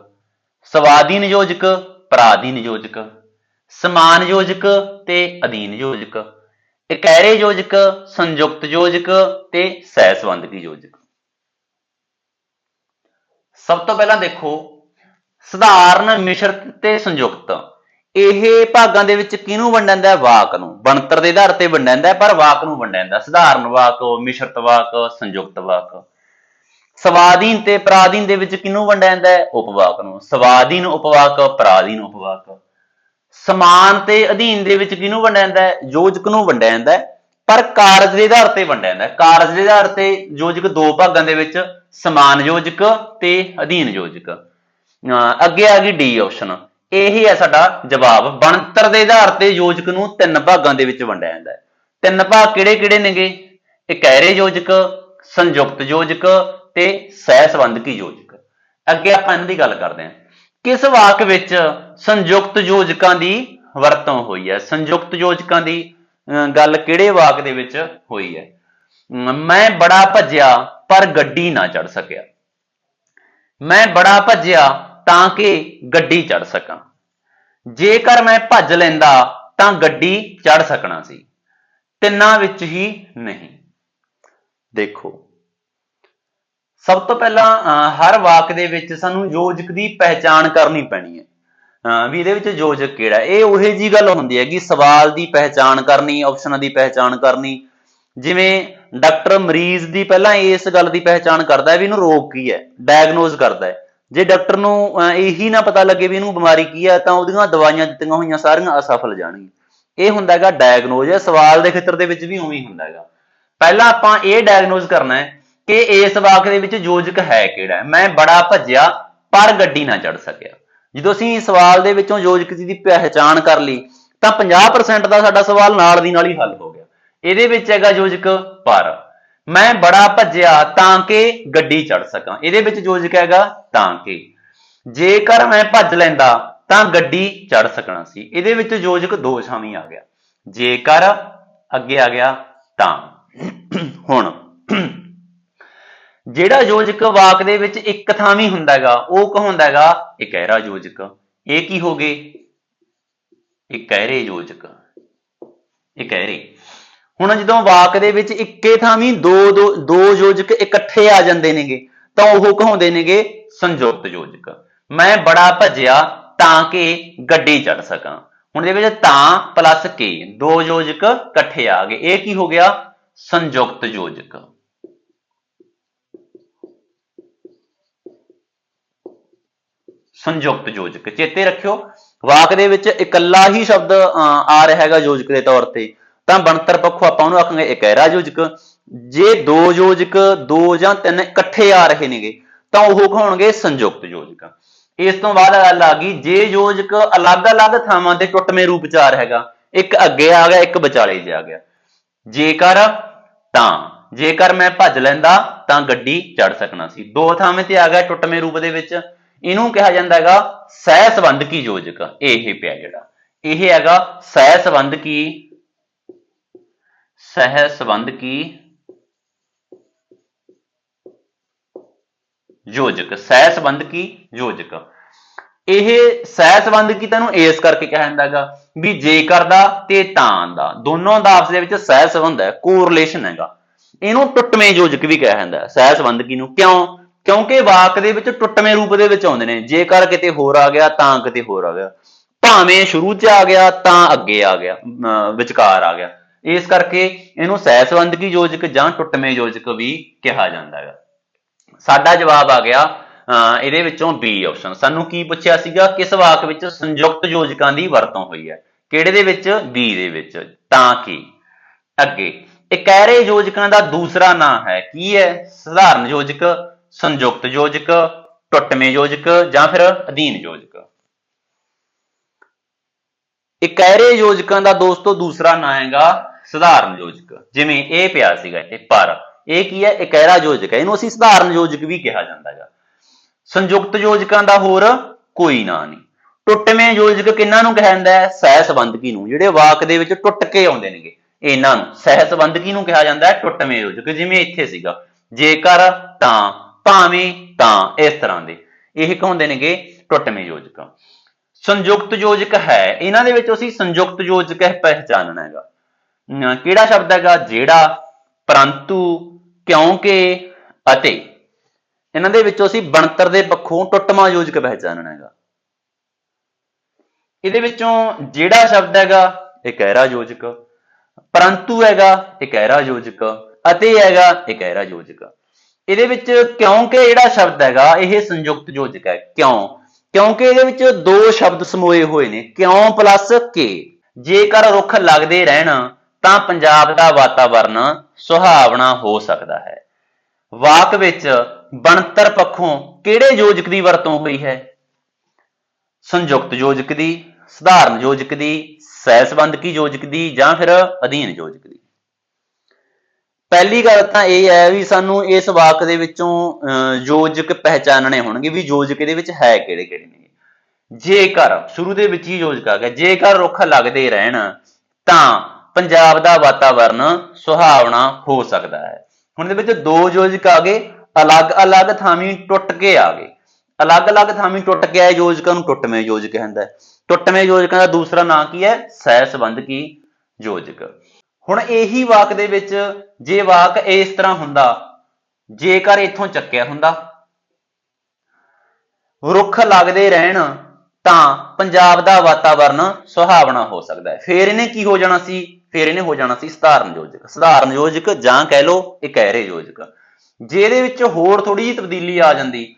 ਸਵਾਧੀਨ ਯੋਜਕ, ਪਰਾਧੀਨ ਯੋਜਕ, ਸਮਾਨ ਯੋਜਕ ਤੇ ਅਧੀਨ ਯੋਜਕ, ਇਕਹਿਰੇ ਯੋਜਕ, ਸੰਯੁਕਤ ਯੋਜਕ ਤੇ ਸਹਿ ਸੰਬੰਧਕੀ ਯੋਜਕ। ਸਭ ਤੋਂ ਪਹਿਲਾਂ ਦੇਖੋ, ਸਧਾਰਨ ਮਿਸ਼ਰਤ ਤੇ ਸੰਯੁਕਤ। ਇਹ ਭਾਗਾਂ ਦੇ ਵਿੱਚ ਕਿਹਨੂੰ ਵੰਡਿਆ ਜਾਂਦਾ ਹੈ? ਵਾਕ ਨੂੰ। ਬਣਤਰ ਦੇ ਆਧਾਰ ਤੇ ਵੰਡਿਆ ਜਾਂਦਾ ਹੈ, ਪਰ ਵਾਕ ਨੂੰ ਵੰਡਿਆ ਜਾਂਦਾ ਸਧਾਰਨ ਵਾਕ, ਮਿਸ਼ਰਤ ਵਾਕ, ਸੰਯੁਕਤ ਵਾਕ। ਸਵਾਧੀਨ ਤੇ ਪਰਾਧੀਨ ਦੇ ਵਿੱਚ ਕਿਹਨੂੰ ਵੰਡਿਆ ਜਾਂਦਾ ਹੈ? ਉਪਵਾਕ ਨੂੰ। ਸਵਾਧੀਨ ਉਪਵਾਕ, ਪਰਾਧੀਨ ਉਪਵਾਕ। ਸਮਾਨ ਤੇ ਅਧੀਨ ਦੇ ਵਿੱਚ ਕਿਹਨੂੰ ਵੰਡਿਆ ਜਾਂਦਾ ਹੈ? ਯੋਜਕ ਨੂੰ ਵੰਡਿਆ ਜਾਂਦਾ ਹੈ। ਪਰ ਕਾਰਜ ਦੇ ਆਧਾਰ ਤੇ ਵੰਡਿਆ ਜਾਂਦਾ ਹੈ। ਕਾਰਜ ਦੇ ਆਧਾਰ ਤੇ ਯੋਜਕ ਦੋ ਭਾਗਾਂ ਦੇ ਵਿੱਚ ਸਮਾਨ ਯੋਜਕ ਤੇ ਅਧੀਨ ਯੋਜਕ ਅਹ ਅੱਗੇ ਆ ਗਈ ਡੀ ਆਪਸ਼ਨ ਇਹ ਹੈ ਸਾਡਾ ਜਵਾਬ। ਬਣਤਰ ਦੇ ਆਧਾਰ ਤੇ ਯੋਜਕ ਨੂੰ ਤਿੰਨ ਭਾਗਾਂ ਦੇ ਵਿੱਚ ਵੰਡਿਆ ਜਾਂਦਾ ਹੈ। ਤਿੰਨ ਭਾਗ ਕਿਹੜੇ ਕਿਹੜੇ ਨੇਗੇ ਇਕਹਿਰੇ ਯੋਜਕ ਸੰਯੁਕਤ ਯੋਜਕ ਤੇ ਸਹਿ ਸੰਬੰਧਕੀ ਯੋਜਕ। ਅੱਗੇ ਆਪਾਂ ਇਹਨਾਂ ਦੀ ਗੱਲ ਕਰਦੇ ਹਾਂ। ਕਿਸ ਵਾਕ ਵਿੱਚ ਸੰਯੁਕਤ ਯੋਜਕਾਂ ਦੀ ਵਰਤੋਂ ਹੋਈ ਹੈ? ਸੰਯੁਕਤ ਯੋਜਕਾਂ ਦੀ ਅਹ, ਗੱਲ ਕਿਹੜੇ ਵਾਕ ਦੇ ਵਿੱਚ ਹੋਈ ਹੈ? ਅਮ, ਮੈਂ ਬੜਾ ਭੱਜਿਆ ਪਰ ਗੱਡੀ ਨਾ ਚੜ ਸਕਿਆ। ਮੈਂ ਬੜਾ ਭੱਜਿਆ ਤਾਂ ਕਿ ਗੱਡੀ ਚੜ ਸਕਾਂ। ਜੇਕਰ ਮੈਂ ਭੱਜ ਲੈਂਦਾ ਤਾਂ ਗੱਡੀ ਚੜ ਸਕਣਾ ਸੀ। ਤਿੰਨਾਂ ਵਿੱਚ ਹੀ ਨਹੀਂ। ਦੇਖੋ ਸਭ ਤੋਂ ਪਹਿਲਾਂ ਅਹ, ਹਰ ਵਾਕ ਦੇ ਵਿੱਚ ਸਾਨੂੰ ਯੋਜਕ ਦੀ ਪਹਿਚਾਣ ਕਰਨੀ ਪੈਣੀ ਹੈ। ਅਹ, ਵੀ ਇਹਦੇ ਵਿੱਚ ਯੋਜਕ ਕਿਹੜਾ ਇਹ ਉਹੇ ਜੀ ਗੱਲ ਹੁੰਦੀ ਹੈ ਕਿ ਸਵਾਲ ਦੀ ਪਹਿਚਾਣ ਕਰਨੀ ਆਪਸ਼ਨਾਂ ਦੀ ਪਹਿਚਾਣ ਕਰਨੀ। ਜਿਵੇਂ ਡਾਕਟਰ ਮਰੀਜ਼ ਦੀ ਪਹਿਲਾਂ ਇਸ ਗੱਲ ਦੀ ਪਹਿਚਾਣ ਕਰਦਾ ਹੈ ਵੀ ਇਹਨੂੰ ਰੋਗ ਕੀ ਹੈ ਡਾਇਗਨੋਜ਼ ਕਰਦਾ ਹੈ। ਜੇ ਡਾਕਟਰ ਨੂੰ ਇਹੀ ਨਾ ਪਤਾ ਲੱਗੇ ਵੀ ਇਹਨੂੰ ਬਿਮਾਰੀ ਕੀ ਹੈ, ਤਾਂ ਉਹਦੀਆਂ ਦਵਾਈਆਂ ਦਿੱਤੀਆਂ ਹੋਈਆਂ ਸਾਰੀਆਂ ਅਸਫਲ ਜਾਣਗੀਆਂ। ਇਹ ਹੁੰਦਾ ਹੈਗਾ ਡਾਇਗਨੋਜ਼ ਹੈ, ਸਵਾਲ ਦੇ ਖੇਤਰ ਦੇ ਵਿੱਚ ਵੀ ਉਵੇਂ ਹੀ ਹੁੰਦਾ ਹੈਗਾ। ਪਹਿਲਾਂ ਆਪਾਂ ਇਹ ਡਾਇਗਨੋਜ਼ ਕਰਨਾ ਹੈ ਕਿ ਇਸ ਵਾਕ ਦੇ ਵਿੱਚ ਯੋਜਕ ਹੈ ਕਿਹੜਾ ਮੈਂ ਬੜਾ ਭੱਜਿਆ, ਪਰ ਗੱਡੀ ਨਾ ਚੜ ਸਕਿਆ। ਜਦੋਂ ਅਸੀਂ ਸਵਾਲ ਦੇ ਵਿੱਚੋਂ ਯੋਜਕ ਦੀ ਪਹਿਚਾਣ ਕਰ ਲਈ, ਤਾਂ 50% ਦਾ ਸਾਡਾ ਸਵਾਲ ਨਾਲ ਦੀ ਨਾਲ ਹੀ ਹੱਲ ਹੋ ਗਿਆ। ਇਹਦੇ ਵਿੱਚ ਹੈਗਾ ਯੋਜਕ ਪਰ ਮੈਂ ਬੜਾ ਭੱਜਿਆ ਤਾਂ ਕਿ ਗੱਡੀ ਚੜ ਸਕਾਂ। ਇਹਦੇ ਵਿੱਚ ਯੋਜਕ ਹੈਗਾ, ਤਾਂ ਕਿ। ਜੇਕਰ ਮੈਂ ਭੱਜ ਲੈਂਦਾ, ਤਾਂ ਗੱਡੀ ਚੜ ਸਕਣਾ ਸੀ। ਇਹਦੇ ਵਿੱਚ ਯੋਜਕ ਦੋ ਸ਼ਾਮੀ ਆ ਗਿਆ। ਜੇਕਰ ਅੱਗੇ ਆ ਗਿਆ, ਤਾਂ। ਹੁਣ ਜਿਹੜਾ ਯੋਜਕ ਵਾਕ ਦੇ ਵਿੱਚ ਇੱਕ ਥਾਂ ਹੀ ਹੁੰਦਾ ਹੈਗਾ, ਉਹ ਕਹਾਉਂਦਾ ਹੈਗਾ? ਇਕਹਿਰਾ ਯੋਜਕ ਇਹ ਕੀ ਹੋ ਗਏ? ਇਕਹਿਰੇ ਯੋਜਕ ਇਕਹਿਰੇ ਹੁਣ ਜਦੋਂ ਵਾਕ ਦੇ ਵਿੱਚ ਇੱਕੇ ਥਾਂ ਵੀ ਦੋ ਦੋ ਦੋ ਯੋਜਕ ਇਕੱਠੇ ਆ ਜਾਂਦੇ ਨੇਗੇ ਤਾਂ ਉਹ ਕਹਾਉਂਦੇ ਨੇਗੇ ਸੰਯੁਕਤ ਯੋਜਕ। ਮੈਂ ਬੜਾ ਭੱਜਿਆ ਤਾਂ ਕਿ ਗੱਡੀ ਚੜ ਸਕਾਂ। ਹੁਣ ਦੇ ਵਿੱਚ ਤਾਂ ਪਲੱਸ ਕੇ ਦੋ ਯੋਜਕ ਇਕੱਠੇ ਆ ਗਏ। ਇਹ ਕੀ ਹੋ ਗਿਆ? ਸੰਯੁਕਤ ਯੋਜਕ। ਸੰਯੁਕਤ ਯੋਜਕ। ਚੇਤੇ ਰੱਖਿਓ ਵਾਕ ਦੇ ਵਿੱਚ ਇਕੱਲਾ ਹੀ ਸ਼ਬਦ ਅਹ, ਆ ਰਿਹਾ ਹੈਗਾ ਯੋਜਕ ਦੇ ਤੌਰ ਤੇ। ਤਾਂ ਬਣਤਰ ਪੱਖੋਂ ਆਪਾਂ ਉਹਨੂੰ ਆਖਾਂਗੇ ਇਕਹਿਰਾ ਯੋਜਕ ਜੇ ਦੋ ਯੋਜਕ, ਦੋ ਜਾਂ ਤਿੰਨ ਇਕੱਠੇ ਆ ਰਹੇ ਨੇਗੇ, ਤਾਂ ਉਹ ਕਹਾਉਣਗੇ ਸੰਯੁਕਤ ਯੋਜਕ। ਇਸ ਤੋਂ ਬਾਅਦ ਗੱਲ ਆ ਗਈ, ਜੇ ਯੋਜਕ ਅਲੱਗ-ਅਲੱਗ ਥਾਵਾਂ ਤੇ ਟੁੱਟਵੇਂ ਰੂਪ ਚ ਆ ਰਿਹਾ ਹੈਗਾ, ਇੱਕ ਅੱਗੇ ਆ ਗਿਆ, ਇੱਕ ਵਿਚਾਲੇ ਜੇ ਆ ਗਿਆ। ਜੇਕਰ ਤਾਂ, ਜੇਕਰ ਮੈਂ ਭੱਜ ਲੈਂਦਾ, ਤਾਂ ਗੱਡੀ ਚੜ ਸਕਣਾ ਸੀ। ਦੋ ਥਾਵੇਂ ਤੇ ਆ ਗਿਆ ਟੁੱਟਵੇਂ ਰੂਪ ਦੇ ਵਿੱਚ। ਇਹਨੂੰ ਕਿਹਾ ਜਾਂਦਾ ਹੈਗਾ ਸਹਿ ਸੰਬੰਧ ਕੀ ਯੋਜਕ। ਇਹ ਪਿਆ ਜਿਹੜਾ। ਇਹ ਹੈਗਾ ਸਹਿ ਸੰਬੰਧ ਕੀ ਸਹਿ ਸੰਬੰਧ ਕੀ? ਯੋਜਕ। ਸਹਿ ਸੰਬੰਧ ਕੀ? ਯੋਜਕ। ਇਹ ਸਹਿ ਸੰਬੰਧ ਕੀ ਤੈਨੂੰ? ਇਸ ਕਰਕੇ ਕਿਹਾ ਜਾਂਦਾ ਹੈਗਾ ਵੀ ਜੇਕਰ ਦਾ ਤੇ ਤਾਂ ਦਾ ਦੋਨੋਂ ਦਾ ਆਪਸ ਦੇ ਵਿੱਚ ਸਹਿ ਸੰਬੰਧ ਹੈ ਕੋਰਿਲੇਸ਼ਨ ਹੈਗਾ। ਇਹਨੂੰ ਟੁੱਟਵੇਂ ਯੋਜਕ ਵੀ ਕਿਹਾ ਜਾਂਦਾ ਹੈ। ਸਹਿ ਸੰਬੰਧਕੀ ਨੂੰ ਕਿਉਂ? ਕਿਉਂਕਿ ਵਾਕ ਦੇ ਵਿੱਚ ਟੁੱਟਵੇਂ ਰੂਪ ਦੇ ਵਿੱਚ ਆਉਂਦੇ ਨੇ। ਜੇਕਰ ਕਿਤੇ ਹੋਰ ਆ ਗਿਆ, ਤਾਂ ਕਿਤੇ ਹੋਰ ਆ ਗਿਆ। ਭਾਵੇਂ ਸ਼ੁਰੂ 'ਚ ਆ ਗਿਆ, ਤਾਂ ਅੱਗੇ ਆ ਗਿਆ ਅਮ ਵਿਚਕਾਰ ਆ ਗਿਆ। ਇਸ ਕਰਕੇ ਇਹਨੂੰ ਸਹਿ ਸੰਬੰਧਕੀ ਯੋਜਕ ਜਾਂ ਟੁੱਟਵੇਂ ਯੋਜਕ ਵੀ ਕਿਹਾ ਜਾਂਦਾ ਹੈਗਾ। ਸਾਡਾ ਜਵਾਬ ਆ ਗਿਆ, ਅਹ, ਇਹਦੇ ਵਿੱਚੋਂ ਬੀ ਆਪਸ਼ਨ ਸਾਨੂੰ ਕੀ ਪੁੱਛਿਆ ਸੀਗਾ? ਕਿਸ ਵਾਕ ਵਿੱਚ ਸੰਯੁਕਤ ਯੋਜਕਾਂ ਦੀ ਵਰਤੋਂ ਹੋਈ ਹੈ? ਕਿਹੜੇ ਦੇ ਵਿੱਚ? ਬੀ ਦੇ ਵਿੱਚ। ਤਾਂ ਕਿ ਅੱਗੇ, ਇਕਹਿਰੇ ਯੋਜਕਾਂ ਦਾ ਦੂਸਰਾ ਨਾਮ ਹੈ। ਕੀ ਹੈ? ਸਧਾਰਨ ਯੋਜਕ, ਸੰਯੁਕਤ ਯੋਜਕ, ਟੁੱਟਵੇਂ ਯੋਜਕ ਜਾਂ ਫਿਰ ਅਧੀਨ ਯੋਜਕ। ਇਕਹਿਰੇ ਯੋਜਕਾਂ ਦਾ ਦੋਸਤੋ ਦੂਸਰਾ ਨਾਮ ਹੈਗਾ ਸਧਾਰਨ ਯੋਜਕ। ਜਿਵੇਂ ਇਹ ਪਿਆ ਸੀਗਾ ਇੱਥੇ, ਪਰ। ਇਹ ਕੀ ਹੈ? ਇਕਹਿਰਾ ਯੋਜਕ ਹੈ। ਇਹਨੂੰ ਅਸੀਂ ਸਧਾਰਨ ਯੋਜਕ ਵੀ ਕਿਹਾ ਜਾਂਦਾ ਹੈਗਾ। ਸੰਯੁਕਤ ਯੋਜਕਾਂ ਦਾ ਹੋਰ ਕੋਈ ਨਾਂ ਨਹੀਂ। ਟੁੱਟਵੇਂ ਯੋਜਕ ਕਿਹਨਾਂ ਨੂੰ ਕਿਹਾ ਜਾਂਦਾ ਹੈ? ਸਹਿ ਸੰਬੰਧਕੀ ਨੂੰ। ਜਿਹੜੇ ਵਾਕ ਦੇ ਵਿੱਚ ਟੁੱਟ ਕੇ ਆਉਂਦੇ ਨੇਗੇ, ਇਹਨਾਂ ਨੂੰ। ਸਹਿ ਸੰਬੰਧਕੀ ਨੂੰ ਕਿਹਾ ਜਾਂਦਾ ਹੈ ਟੁੱਟਵੇਂ ਯੋਜਕ। ਜਿਵੇਂ ਇੱਥੇ ਸੀਗਾ, ਜੇਕਰ ਤਾਂ, ਭਾਵੇਂ ਤਾਂ, ਇਸ ਤਰ੍ਹਾਂ ਦੇ। ਇਹ ਕਹਾਉਂਦੇ ਨੇਗੇ? ਟੁੱਟਵੇਂ ਯੋਜਕ। ਸੰਯੁਕਤ ਯੋਜਕ ਹੈ। ਇਹਨਾਂ ਦੇ ਵਿੱਚ ਅਸੀਂ ਸੰਯੁਕਤ ਯੋਜਕ ਹੈ ਪਹਿਚਾਨਣਾ ਹੈਗਾ। ਕਿਹੜਾ ਸ਼ਬਦ ਹੈਗਾ? ਜਿਹੜਾ, ਪਰੰਤੂ, ਕਿਉਂਕਿ ਅਤੇ। ਇਹਨਾਂ ਦੇ ਵਿੱਚੋਂ ਅਸੀਂ ਬਣਤਰ ਦੇ ਪੱਖੋਂ ਟੁੱਟਵਾਂ ਯੋਜਕ ਪਹਿਚਾਨਣਾ ਹੈਗਾ। ਇਹਦੇ ਵਿੱਚੋਂ ਜਿਹੜਾ ਸ਼ਬਦ ਹੈਗਾ, ਇਹ ਕਹਿਰਾ ਯੋਜਕ ਪਰੰਤੂ ਹੈਗਾ, ਇਹ ਕਹਿਰਾ ਯੋਜਕ ਅਤੇ ਹੈਗਾ, ਇਹ ਕਹਿਰਾ ਯੋਜਕ ਇਹਦੇ ਵਿੱਚ ਕਿਉਂਕਿ ਜਿਹੜਾ ਸ਼ਬਦ ਹੈਗਾ, ਇਹ ਸੰਯੁਕਤ ਯੋਜਕ ਹੈ। ਕਿਉਂ? ਕਿਉਂਕਿ ਇਹਦੇ ਵਿੱਚ ਦੋ ਸ਼ਬਦ ਸਮੋਏ ਹੋਏ ਨੇ। ਕਿਉਂ ਪਲੱਸ ਕੇ। ਜੇਕਰ ਰੁੱਖ ਲੱਗਦੇ ਰਹਿਣ ਤਾਂ ਪੰਜਾਬ ਦਾ ਵਾਤਾਵਰਨ ਸੁਹਾਵਣਾ ਹੋ ਸਕਦਾ ਹੈ। ਵਾਕ ਵਿੱਚ ਬਣਤਰ ਪੱਖੋਂ ਕਿਹੜੇ ਯੋਜਕ ਦੀ ਵਰਤੋਂ ਹੋਈ ਹੈ? ਸੰਯੁਕਤ ਯੋਜਕ ਦੀ ਸਧਾਰਨ ਯੋਜਕ ਦੀ ਸਹਿ ਸੰਬੰਧਕੀ ਯੋਜਕ ਦੀ ਜਾਂ ਫਿਰ ਅਧੀਨ ਯੋਜਕ ਦੀ? ਪਹਿਲੀ ਗੱਲ ਤਾਂ ਇਹ ਹੈ ਵੀ ਸਾਨੂੰ ਇਸ ਵਾਕ ਦੇ ਵਿੱਚੋਂ ਅਹ, ਯੋਜਕ ਪਹਿਚਾਨਣੇ ਹੋਣਗੇ ਵੀ ਯੋਜਕ ਇਹਦੇ ਵਿੱਚ ਹੈ ਕਿਹੜੇ ਕਿਹੜੇ ਨੇ। ਜੇਕਰ ਸ਼ੁਰੂ ਦੇ ਵਿੱਚ ਹੀ ਯੋਜਕ ਆ ਗਿਆ ਜੇਕਰ ਰੁੱਖ ਲੱਗਦੇ ਰਹਿਣ ਤਾਂ ਪੰਜਾਬ ਦਾ ਵਾਤਾਵਰਨ ਸੁਹਾਵਣਾ ਹੋ ਸਕਦਾ ਹੈ। ਹੁਣ ਦੇ ਵਿੱਚ ਦੋ ਯੋਜਕ ਆ ਗਏ ਅਲੱਗ-ਅਲੱਗ ਥਾਵੀਂ ਟੁੱਟ ਕੇ ਆ ਗਏ। ਅਲੱਗ-ਅਲੱਗ ਥਾਵੀਂ ਟੁੱਟ ਕੇ ਆਏ ਯੋਜਕਾਂ ਨੂੰ ਟੁੱਟਵੇਂ ਯੋਜਕ ਕਹਿੰਦਾ ਹੈ। ਟੁੱਟਵੇਂ ਯੋਜਕਾਂ ਦਾ ਦੂਸਰਾ ਨਾਂ ਕੀ ਹੈ? ਸਹਿ ਸੰਬੰਧਕੀ ਯੋਜਕ। ਹੁਣ ਇਹੀ ਵਾਕ ਦੇ ਵਿੱਚ ਜੇ ਵਾਕ ਇਸ ਤਰ੍ਹਾਂ ਹੁੰਦਾ, ਜੇਕਰ ਇੱਥੋਂ ਚੱਕਿਆ ਹੁੰਦਾ, ਰੁੱਖ ਲੱਗਦੇ ਰਹਿਣ, ਤਾਂ ਪੰਜਾਬ ਦਾ ਵਾਤਾਵਰਨ ਸੁਹਾਵਣਾ ਹੋ ਸਕਦਾ ਹੈ। ਫੇਰ ਇਹਨੇ ਕੀ ਹੋ ਜਾਣਾ ਸੀ? ਫਿਰ ਇਹਨੇ ਹੋ ਜਾਣਾ ਸੀ ਸਧਾਰਨ ਯੋਜਕ। ਸਧਾਰਨ ਯੋਜਕ ਜਾਂ ਕਹਿ ਲਓ ਇਕਹਿਰੇ ਯੋਜਕ, ਜਿਹਦੇ ਵਿੱਚ ਹੋਰ ਥੋੜੀ ਜਿਹੀ ਤਬਦੀਲੀ ਆ ਜਾਂਦੀ।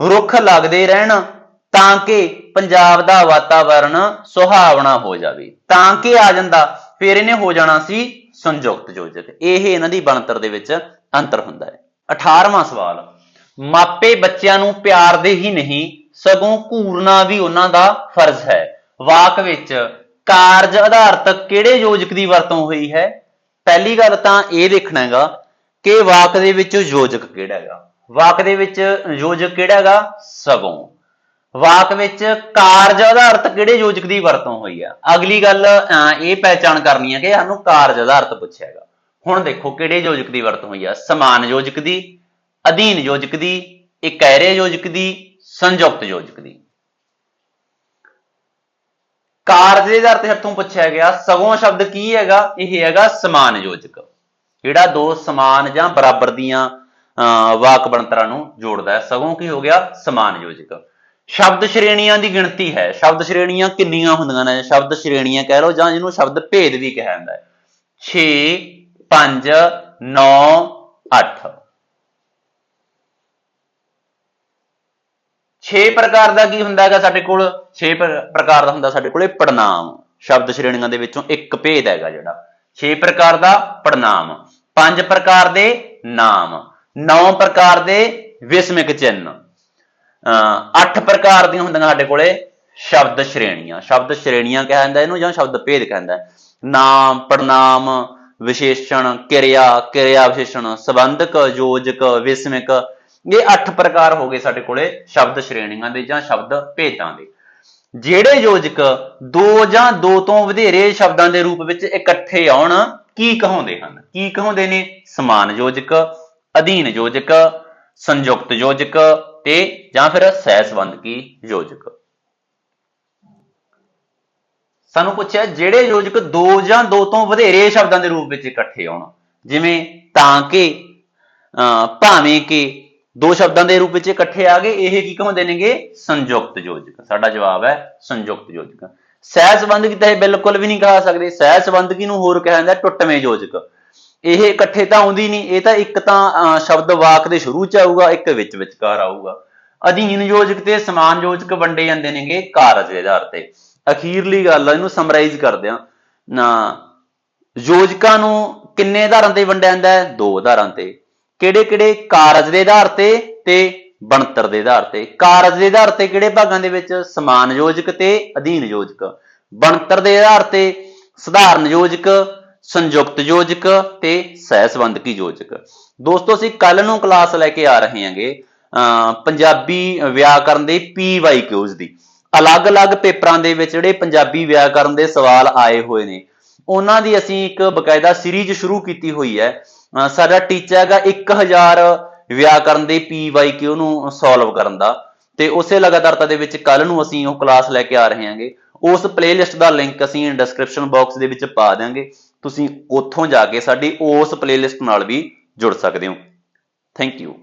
ਰੁੱਖ ਲੱਗਦੇ ਰਹਿਣ ਤਾਂ ਕਿ ਪੰਜਾਬ ਦਾ ਵਾਤਾਵਰਣ ਸੁਹਾਵਣਾ ਹੋ ਜਾਵੇ। ਤਾਂ ਕਿ ਆ ਜਾਂਦਾ, ਫਿਰ ਇਹਨੇ ਹੋ ਜਾਣਾ ਸੀ ਸੰਯੁਕਤ ਯੋਜਕ। ਇਹ ਇਹਨਾਂ ਦੀ ਬਣਤਰ ਦੇ ਵਿੱਚ ਅੰਤਰ ਹੁੰਦਾ ਹੈ। 18ਵਾਂ ਸਵਾਲ, ਮਾਪੇ ਬੱਚਿਆਂ ਨੂੰ ਪਿਆਰ ਦੇ ਹੀ ਨਹੀਂ, ਸਗੋਂ ਘੂਰਨਾ ਵੀ ਉਹਨਾਂ ਦਾ ਫਰਜ਼ ਹੈ। ਵਾਕ ਵਿੱਚ ਕਾਰਜ ਆਧਾਰਤ ਕਿਹੜੇ ਯੋਜਕ ਦੀ ਵਰਤੋਂ ਹੋਈ ਹੈ? ਪਹਿਲੀ ਗੱਲ ਤਾਂ ਇਹ ਦੇਖਣਾ ਹੈਗਾ ਕਿ ਵਾਕ ਦੇ ਵਿੱਚ ਯੋਜਕ ਕਿਹੜਾ ਹੈਗਾ? ਵਾਕ ਦੇ ਵਿੱਚ ਯੋਜਕ ਕਿਹੜਾ ਹੈਗਾ? ਸਗੋਂ। ਵਾਕ ਵਿੱਚ ਕਾਰਜ ਆਧਾਰਿਤ ਕਿਹੜੇ ਯੋਜਕ ਦੀ ਵਰਤੋਂ ਹੋਈ ਆ? ਅਗਲੀ ਗੱਲ ਅਹ, ਇਹ ਪਹਿਚਾਣ ਕਰਨੀ ਹੈ ਕਿ ਸਾਨੂੰ ਕਾਰਜ ਆਧਾਰਿਤ ਪੁੱਛਿਆ ਹੈਗਾ। ਹੁਣ ਦੇਖੋ ਕਿਹੜੇ ਯੋਜਕ ਦੀ ਵਰਤੋਂ ਹੋਈ ਆ? ਸਮਾਨ ਯੋਜਕ ਦੀ ਅਧੀਨ ਯੋਜਕ ਦੀ ਇਕੈਰੇ ਯੋਜਕ ਦੀ ਸੰਯੁਕਤ ਯੋਜਕ ਦੀ। ਕਾਰਜ ਦੇ ਆਧਾਰ ਤੇ ਹੱਥੋਂ ਪੁੱਛਿਆ ਗਿਆ ਸਗੋਂ ਸ਼ਬਦ ਕੀ ਹੈਗਾ? ਇਹ ਹੈਗਾ ਸਮਾਨ ਯੋਜਕ। ਜਿਹੜਾ ਦੋ ਸਮਾਨ ਜਾਂ ਬਰਾਬਰ ਦੀਆਂ ਅਹ, ਵਾਕ ਬਣਤਰਾਂ ਨੂੰ ਜੋੜਦਾ ਹੈ ਸਗੋਂ ਕੀ ਹੋ ਗਿਆ? ਸਮਾਨ ਯੋਜਕ। ਸ਼ਬਦ ਸ਼੍ਰੇਣੀਆਂ ਦੀ ਗਿਣਤੀ ਹੈ। ਸ਼ਬਦ ਸ਼੍ਰੇਣੀਆਂ ਕਿੰਨੀਆਂ ਹੁੰਦੀਆਂ ਨੇ? ਸ਼ਬਦ ਸ਼੍ਰੇਣੀਆਂ ਕਹਿ ਲਓ ਜਾਂ ਜਿਹਨੂੰ ਸ਼ਬਦ ਭੇਦ ਵੀ ਕਿਹਾ ਜਾਂਦਾ ਹੈ। 6 5 9 8 6 ਪ੍ਰਕਾਰ ਦਾ ਕੀ ਹੁੰਦਾ ਹੈਗਾ ਸਾਡੇ ਕੋਲ? 6 ਪ੍ਰਕਾਰ ਦਾ ਹੁੰਦਾ ਸਾਡੇ ਕੋਲੇ ਪੜਨਾਮ ਸ਼ਬਦ ਸ਼੍ਰੇਣੀਆਂ ਦੇ ਵਿੱਚੋਂ ਇੱਕ ਭੇਦ ਹੈਗਾ ਜਿਹੜਾ। 6 ਪ੍ਰਕਾਰ ਦਾ ਪੜਨਾਮ 5 ਪ੍ਰਕਾਰ ਦੇ ਨਾਮ। 9 ਪ੍ਰਕਾਰ ਦੇ ਵਿਸਮਿਕ ਚਿੰਨ ਅਹ 8 ਪ੍ਰਕਾਰ ਦੀਆਂ ਹੁੰਦੀਆਂ ਸਾਡੇ ਕੋਲੇ ਸ਼ਬਦ ਸ਼੍ਰੇਣੀਆਂ। ਸ਼ਬਦ ਸ਼੍ਰੇਣੀਆਂ ਕਿਹਾ ਜਾਂਦਾ ਇਹਨੂੰ ਜਾਂ ਸ਼ਬਦ ਭੇਦ ਕਹਿੰਦਾ ਨਾਮ ਪੜਨਾਮ ਵਿਸ਼ੇਸ਼ਣ, ਕਿਰਿਆ ਕਿਰਿਆ ਵਿਸ਼ੇਸ਼ਣ, ਸੰਬੰਧਕ, ਯੋਜਕ, ਵਿਸਮਿਕ ਇਹ 8 ਪ੍ਰਕਾਰ ਹੋ ਗਏ ਸਾਡੇ ਕੋਲੇ, ਸ਼ਬਦ ਸ਼੍ਰੇਣੀਆਂ ਦੇ ਜਾਂ ਸ਼ਬਦ ਭੇਦਾਂ ਦੇ। ਜਿਹੜੇ ਯੋਜਕ ਦੋ ਜਾਂ ਦੋ ਤੋਂ ਵਧੇਰੇ ਸ਼ਬਦਾਂ ਦੇ ਰੂਪ ਵਿੱਚ ਇਕੱਠੇ ਆਉਣ, ਕੀ ਕਹਾਉਂਦੇ ਹਨ? ਕੀ ਕਹਾਉਂਦੇ ਨੇ? ਸਮਾਨ ਯੋਜਕ, ਅਧੀਨ ਯੋਜਕ, ਸੰਯੁਕਤ ਯੋਜਕ ਤੇ ਜਾਂ ਫਿਰ ਸਹਿ ਸੰਬੰਧਕੀ ਯੋਜਕ। ਸਾਨੂੰ ਪੁੱਛਿਆ, ਜਿਹੜੇ ਯੋਜਕ ਦੋ ਜਾਂ ਦੋ ਤੋਂ ਵਧੇਰੇ ਸ਼ਬਦਾਂ ਦੇ ਰੂਪ ਵਿੱਚ ਇਕੱਠੇ ਆਉਣ, ਜਿਵੇਂ ਤਾਂ ਕਿ, ਅਹ ਭਾਵੇਂ ਕਿ ਦੋ ਸ਼ਬਦਾਂ ਦੇ ਰੂਪ ਵਿੱਚ ਇਕੱਠੇ ਆ ਗਏ। ਇਹ ਕੀ ਕਹਾਉਂਦੇ ਨੇਗੇ? ਸੰਯੁਕਤ ਯੋਜਕ। ਸਾਡਾ ਜਵਾਬ ਹੈ ਸੰਯੁਕਤ ਯੋਜਕ। ਸਹਿ ਸੰਬੰਧਕ ਤਾਂ ਇਹ ਬਿਲਕੁਲ ਵੀ ਨਹੀਂ ਕਹਾ ਸਕਦੇ। ਸਹਿ ਸੰਬੰਧਕੀ ਨੂੰ ਹੋਰ ਕਿਹਾ ਜਾਂਦਾ ਟੁੱਟਵੇਂ ਯੋਜਕ। ਇਹ ਇਕੱਠੇ ਤਾਂ ਆਉਂਦੀ ਨਹੀਂ। ਇਹ ਤਾਂ ਇੱਕ ਤਾਂ ਅਹ, ਸ਼ਬਦ ਵਾਕ ਦੇ ਸ਼ੁਰੂ ਚ ਆਊਗਾ ਇੱਕ ਵਿੱਚ ਵਿਚਕਾਰ ਆਊਗਾ। ਅਧੀਨ ਯੋਜਕ ਤੇ ਸਮਾਨ ਯੋਜਕ ਵੰਡੇ ਜਾਂਦੇ ਨੇਗੇ ਕਾਰਜ ਦੇ ਆਧਾਰ ਤੇ। ਅਖੀਰਲੀ ਗੱਲ ਆ ਇਹਨੂੰ ਸਮਰਾਈਜ਼ ਕਰਦੇ ਆ। ਨਾ ਯੋਜਕਾਂ ਨੂੰ ਕਿੰਨੇ ਆਧਾਰਾਂ ਤੇ ਵੰਡਿਆ ਜਾਂਦਾ ਹੈ? ਦੋ ਆਧਾਰਾਂ ਤੇ। ਕਿਹੜੇ ਕਿਹੜੇ ਕਾਰਜ ਦੇ ਆਧਾਰ ਤੇ ਤੇ ਬਣਤਰ ਦੇ ਆਧਾਰ ਤੇ? ਕਾਰਜ ਦੇ ਆਧਾਰ ਤੇ ਕਿਹੜੇ ਭਾਗਾਂ ਦੇ ਵਿੱਚ? ਸਮਾਨ ਯੋਜਕ ਤੇ ਅਧੀਨ ਯੋਜਕ ਬਣਤਰ ਦੇ ਆਧਾਰ ਤੇ ਸਧਾਰਨ ਯੋਜਕ ਸੰਯੁਕਤ ਯੋਜਕ ਤੇ ਸਹਿ ਸੰਬੰਧਕੀ ਯੋਜਕ ਦੋਸਤੋ, ਅਸੀਂ ਕੱਲ ਨੂੰ ਕਲਾਸ ਲੈ ਕੇ ਆ ਰਹੇ ਹਾਂਗੇ, ਅਹ ਪੰਜਾਬੀ ਵਿਆਕਰਨ ਦੇ PYQs ਦੀ। ਅਲੱਗ-ਅਲੱਗ ਪੇਪਰਾਂ ਦੇ ਵਿੱਚ ਜਿਹੜੇ ਪੰਜਾਬੀ ਵਿਆਕਰਨ ਦੇ ਸਵਾਲ ਆਏ ਹੋਏ ਨੇ, ਉਹਨਾਂ ਦੀ ਅਸੀਂ ਇੱਕ ਬਕਾਇਦਾ ਸੀਰੀਜ਼ ਸ਼ੁਰੂ ਕੀਤੀ ਹੋਈ ਹੈ। ਸਾਡਾ ਟੀਚਾ ਹੈਗਾ 1000 ਵਿਆਕਰਨ ਦੇ PYQ ਨੂੰ ਸੋਲਵ ਕਰਨ ਦਾ ਤੇ ਉਸੇ ਲਗਾਤਾਰਤਾ ਦੇ ਵਿੱਚ ਕੱਲ ਨੂੰ ਅਸੀਂ ਉਹ ਕਲਾਸ ਲੈ ਕੇ ਆ ਰਹੇ ਹਾਂਗੇ। ਉਸ ਪਲੇਲਿਸਟ ਦਾ ਲਿੰਕ ਅਸੀਂ ਡਿਸਕ੍ਰਿਪਸ਼ਨ ਬਾਕਸ ਦੇ ਵਿੱਚ ਪਾ ਦਿਆਂਗੇ। ਤੁਸੀਂ ਉੱਥੋਂ ਜਾ ਕੇ ਸਾਡੀ ਉਸ ਪਲੇਲਿਸਟ ਨਾਲ ਵੀ ਜੁੜ ਸਕਦੇ ਹੋ। Thank you